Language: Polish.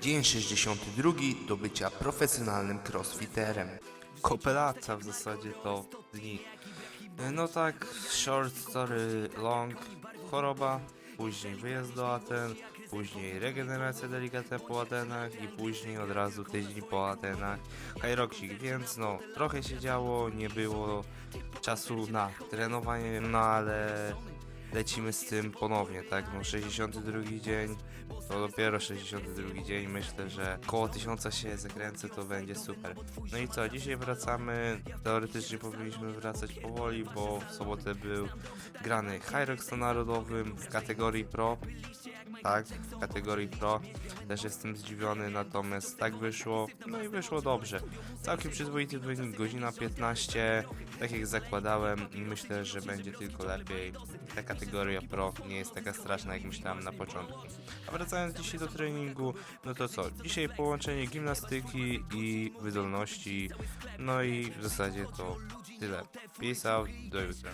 Dzień 62 do bycia profesjonalnym crossfiterem. Kopelacja w zasadzie to dni. No tak, short story long, choroba, później wyjazd do Aten, później regeneracja delikatna po Atenach i później od razu tydzień po Atenach Kairoksik, więc no trochę się działo, nie było czasu na trenowanie, no ale lecimy z tym ponownie, tak, no 62 dzień, to dopiero 62 dzień, myślę, że koło 1000 się zakręcę, to będzie super. No i co, dzisiaj wracamy, teoretycznie powinniśmy wracać powoli, bo w sobotę był grany Hyrox na narodowym w kategorii Pro, tak, w kategorii Pro, też jestem zdziwiony, natomiast tak wyszło, no i wyszło dobrze. Całkiem przyzwoity wynik, godzina 15, tak jak zakładałem myślę, że będzie tylko lepiej. Ta kategoria Pro nie jest taka straszna, jak myślałem na początku. A wracając dzisiaj do treningu, no to co? Dzisiaj połączenie gimnastyki i wydolności, no i w zasadzie to tyle. Peace out, do jutra.